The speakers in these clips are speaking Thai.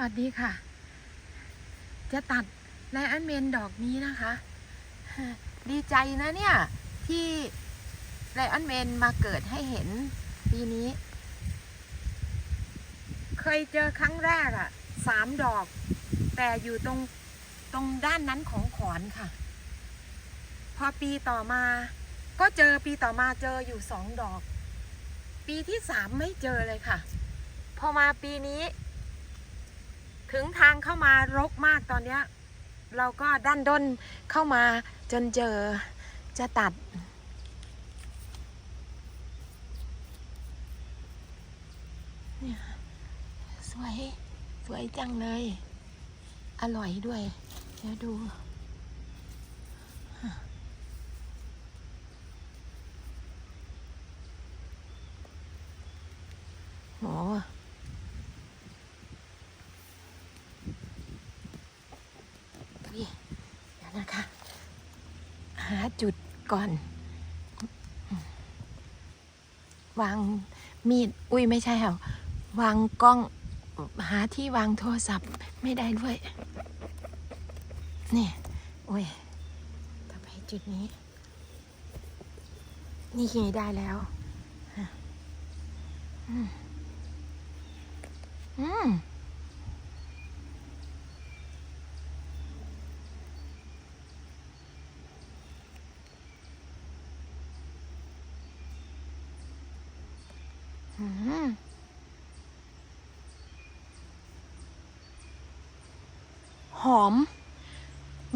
วัสดีค่ะ จะตัดไลอันเมนดอกนี้นะคะ ดีใจนะเนี่ย ที่ไลอันเมนมาเกิดให้เห็นปีนี้ เคยเจอครั้งแรกอะสามดอก แต่อยู่ตรงตรงด้านนั้นของขอนค่ะ พอปีต่อมา ก็เจอปีต่อมาเจออยู่สองดอก ปีที่สามไม่เจอเลยค่ะ พอมาปีนี้ ถึงทางเข้ามารกมากตอนเนี้ย เราก็ดันด้นเข้ามาจนเจอจะตัด เนี่ย สวย สวยจังเลย อร่อยด้วย เดี๋ยวดูโห นี่เดี๋ยวนะคะ หาจุด ก่อน วางมีด อุ้ยไม่ใช่ค่ะวางกล้องหาที่วางโทรศัพท์ไม่ได้ด้วย นี่ โอ้ยต่อไปจุดนี้ นี่ไงได้แล้วอะอืมอืม หอม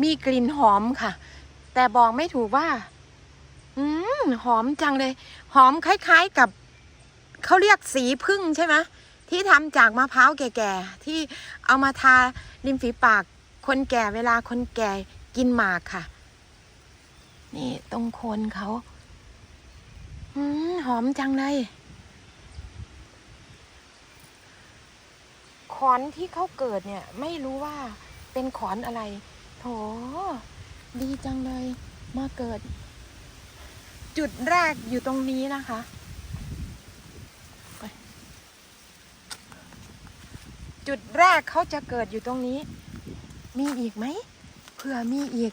มีกลิ่นหอมค่ะ แต่บอกไม่ถูกว่า อืมหอมจังเลย หอมคล้าย ๆกับ เขาเรียกสีพึ่งใช่ไหมที่ทำจากมะพร้าวแก่ๆ ที่เอามาทาริมฝีปาก คนแก่เวลาคนแก่กินหมากค่ะ นี่ตรงโคนเขาอืมหอมจังเลย ขอนที่เขาเกิดเนี่ยไม่รู้ว่าเป็นขอนอะไร โถ ดีจังเลยมาเกิด จุดแรกอยู่ตรงนี้นะคะจุดแรกเขาจะเกิดอยู่ตรงนี้ มีอีกไหมเผื่อมีอีก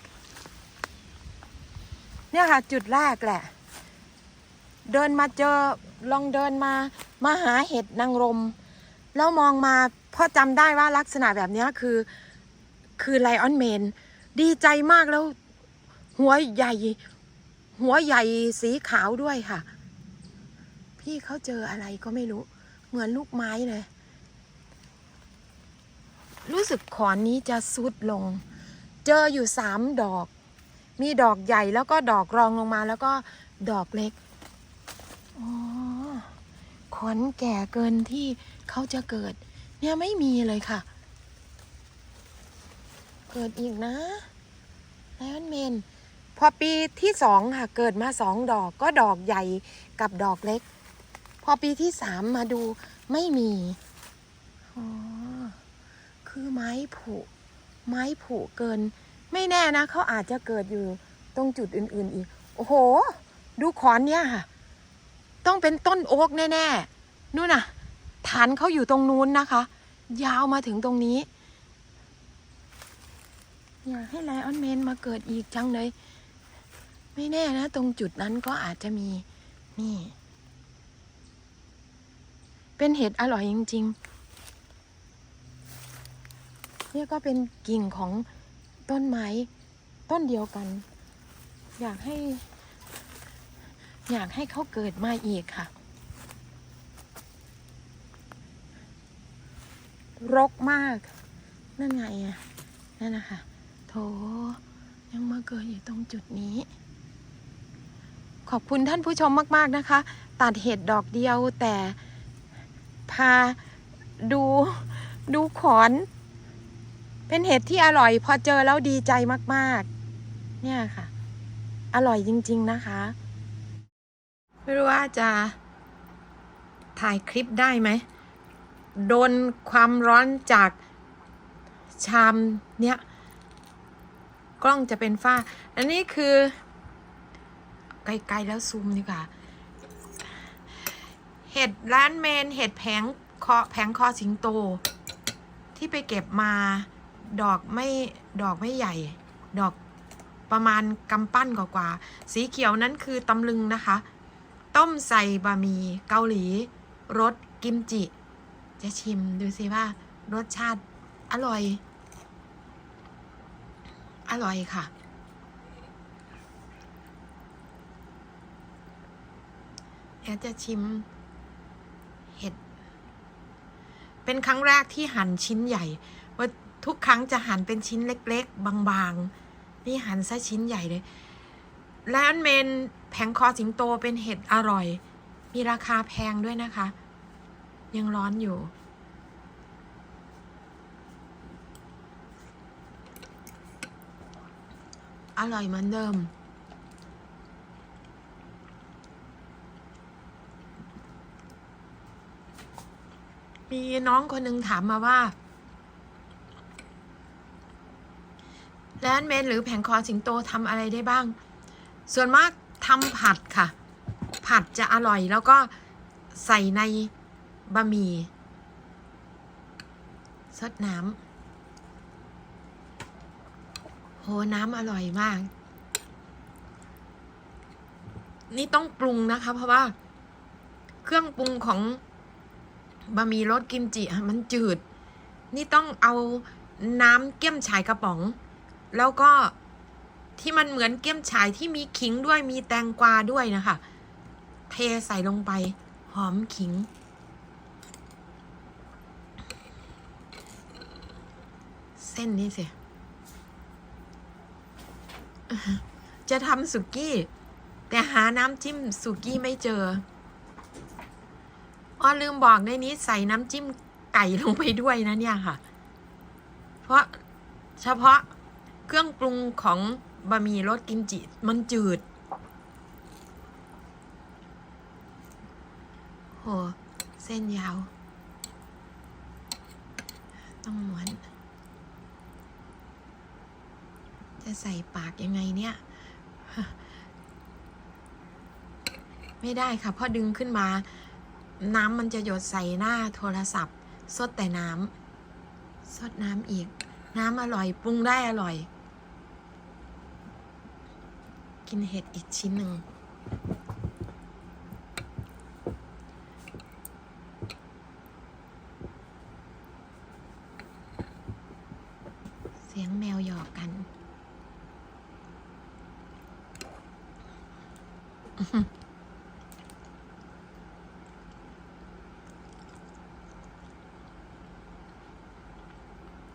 เนี่ยค่ะ จุดแรกแหละ เดินมาเจอลองเดินมา มาหาเห็ดนางรม แล้วมองมาพราะจำได้ว่าลักษณะแบบนี้คือ คือไลออนเมน ดีใจมากแล้ว หัวใหญ่ หัวใหญ่สีขาวด้วยค่ะ พี่เขาเจออะไรก็ไม่รู้ เหมือนลูกไม้เลย รู้สึกขอนนี้จะซุดลง เจออยู่สามดอก มีดอกใหญ่แล้วก็ดอกรองลงมาแล้วก็ดอกเล็กอ๋อ ขนแก่เกินที่เขาจะเกิด เนี่ยไม่มีเลยค่ะ เกิดอีกนะไลออนเมนพอปีที่สองค่ะ เกิดมาสองดอกก็ดอกใหญ่กับดอกเล็ก พอปีที่สามมาดูไม่มีอ๋อคือไม้ผุ ไม้ผุเกิน ไม่แน่นะเขาอาจจะเกิดอยู่ตรงจุดอื่น ๆ อีก โอ้โห ดูขอนเนี่ยค่ะ ต้องเป็นต้นโอ๊กแน่ๆนู่นน่ะ ฐานเขาอยู่ตรงนู้นนะคะ ยาวมาถึงตรงนี้ อยากให้ไลออนเมนมาเกิดอีกจังเลย ไม่แน่นะ ตรงจุดนั้นก็อาจจะมีนี่ เป็นเห็ดอร่อยจริงๆเนี่ยก็เป็นกิ่งของต้นไม้ต้นเดียวกัน อยากให้ อยากให้เขาเกิดมาอีกค่ะ รกมาก นั่นไงอะนั่นนะคะ โถ ยังมาเกิดอยู่ตรงจุดนี้ ขอบคุณท่านผู้ชมมาก ๆ นะคะ ตัดเห็ดดอกเดียวแต่พาดูดูขอน เป็นเห็ดที่อร่อย พอเจอแล้วดีใจมาก ๆ เนี่ยค่ะ อร่อยจริง ๆ นะคะ ไม่รู้ว่าจะถ่ายคลิปได้ไหม โดนความร้อนจากชามเนี้ย กล้องจะเป็นฝ้า อันนี้คือ ไกลๆแล้วซูมดีกว่า เห็ดร้านเมน เห็ดแผงคอแผงคอสิงโต ที่ไปเก็บมาดอกไม่ดอกไม่ใหญ่ ดอกประมาณกำปั้นกว่าๆสีเขียวนั้นคือตำลึงนะคะ ต้มใส่บะหมี่เกาหลีรสกิมจิ จะชิมดูสิว่า รสชาติอร่อย อร่อยค่ะแอดจะชิม เห็ด เป็นครั้งแรกที่หั่นชิ้นใหญ่ ว่าทุกครั้งจะหั่นเป็นชิ้นเล็ก ๆ บางๆ นี่หั่นซะชิ้นใหญ่เลย แล้วเมนแผงคอสิงโตเป็นเห็ดอร่อย มีราคาแพงด้วยนะคะ ยังร้อนอยู่ อร่อยเหมือนเดิม มีน้องคนหนึ่งถามมาว่าแลนด์เมนหรือแผงคอสิงโตทำอะไรได้บ้าง ส่วนมากทำผัดค่ะ ผัดจะอร่อยแล้วก็ใส่ในบะหมี่ซดน้ำโหน้ำอร่อยมาก นี่ต้องปรุงนะคะ เพราะว่า เครื่องปรุงของบะหมี่รสกิมจิมันจืด นี่ต้องเอาน้ำเกี๊ยมฉายกระป๋อง แล้วก็ ที่มันเหมือนเกี๊ยมฉายที่มีขิงด้วยมีแตงกวาด้วยนะคะ เทใส่ลงไปหอมขิง เส้นนี่สิจะทำสุกี้ แต่หาน้ำจิ้มสุกี้ไม่เจออ้อลืมบอกในนี้ใส่น้ำจิ้มไก่ลงไปด้วยนะเนี่ยค่ะ เพราะเฉพาะเครื่องปรุงของ บะหมี่รสกิมจิ มันจืดโหเส้นยาว ต้องม้วน จะใส่ปากยังไงเนี่ย ไม่ได้ค่ะพราะดึงขึ้นมา น้ำมันจะหยดใส่หน้าโทรศัพท์ สดแต่น้ำสดน้ำอีก น้ำอร่อย ปรุงได้อร่อย กินเห็ดอีกชิ้นหนึ่งเสียงแมวหยอกกัน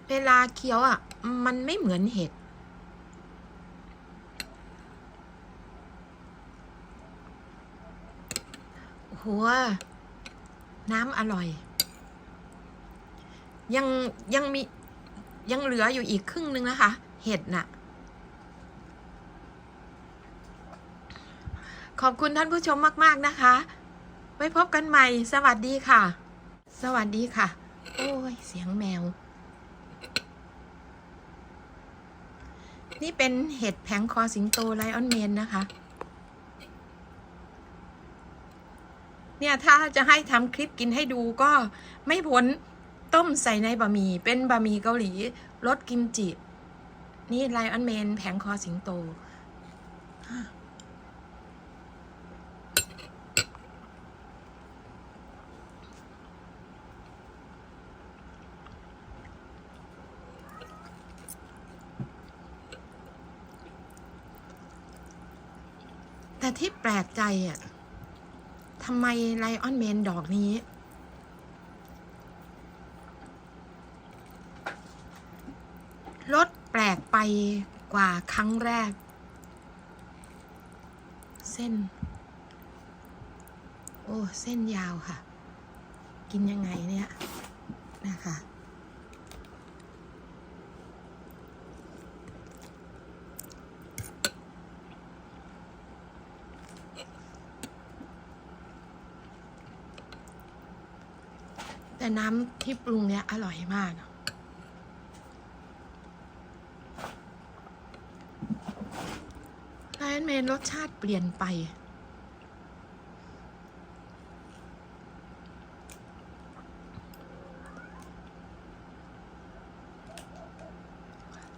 เวลาเคี้ยวอะ มันไม่เหมือนเห็ด หัว น้ำอร่อย ยังยังมียังเหลืออยู่อีกครึ่งนึงนะคะ เห็ดน่ะ ขอบคุณท่านผู้ชมมาก ๆ นะคะ ไว้พบกันใหม่ สวัสดีค่ะ สวัสดีค่ะ โอ้ย เสียงแมว นี่เป็นเห็ดแผงคอสิงโตไลออนเมนนะคะ เนี่ยถ้าจะให้ทำคลิปกินให้ดูก็ไม่พ้นต้มใส่ในบะหมี่เป็นบะหมี่เกาหลีรสกิมจิ นี่ไลออนเมนแผงคอสิงโต แต่ที่แปลกใจอะ ทำไมไลออนเมนดอกนี้รสแปลกไปกว่าครั้งแรก เส้น โอ้ เส้นยาวค่ะ กินยังไงเนี่ย นะคะ น้ำที่ปรุงเนี่ยอร่อยมากไลออนเมนรสชาติเปลี่ยนไป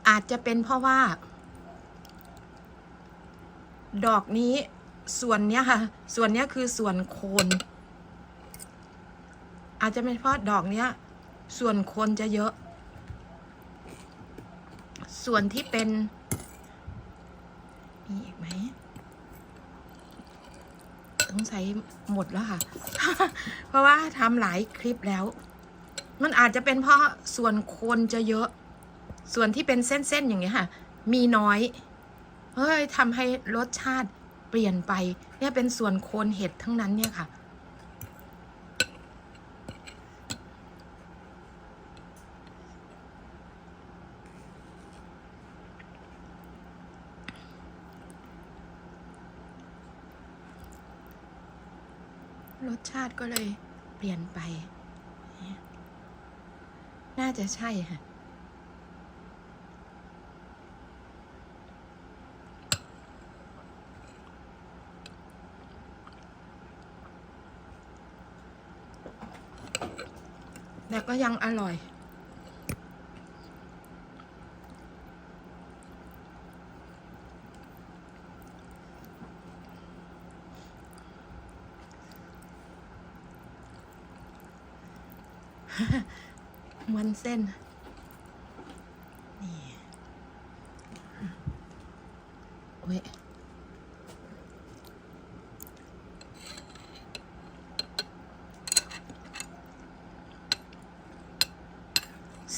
อาจจะเป็นเพราะว่า ดอกนี้ส่วนเนี้ยค่ะ ส่วนเนี้ยคือส่วนโคน อาจจะเป็นเพราะดอกเนี้ย ส่วนโคนจะเยอะ ส่วนที่เป็น มีอีกไหมสงสัยหมดแล้วค่ะ เพราะว่าทำหลายคลิปแล้ว มันอาจจะเป็นเพราะส่วนโคนจะเยอะ ส่วนที่เป็นเส้นๆอย่างเงี้ยค่ะ มีน้อยเฮ้ยทำให้รสชาติเปลี่ยนไป เนี่ยเป็นส่วนโคนเห็ดทั้งนั้นเนี่ยค่ะ รสชาติก็เลยเปลี่ยนไป น่าจะใช่ค่ะ แต่ก็ยังอร่อย ม้วนเส้น นี่โอ้ย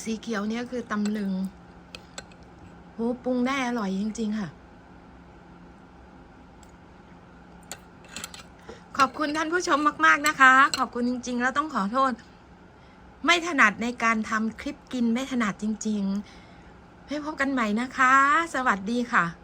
สีเขียวเนี่ยคือตำลึงโหปรุงได้อร่อยจริง ๆ ค่ะ ขอบคุณท่านผู้ชมมาก ๆ นะคะ ขอบคุณจริง ๆ แล้วต้องขอโทษ ไม่ถนัดในการทำคลิปกินไม่ถนัดจริง ๆ ให้พบกันใหม่นะคะ สวัสดีค่ะ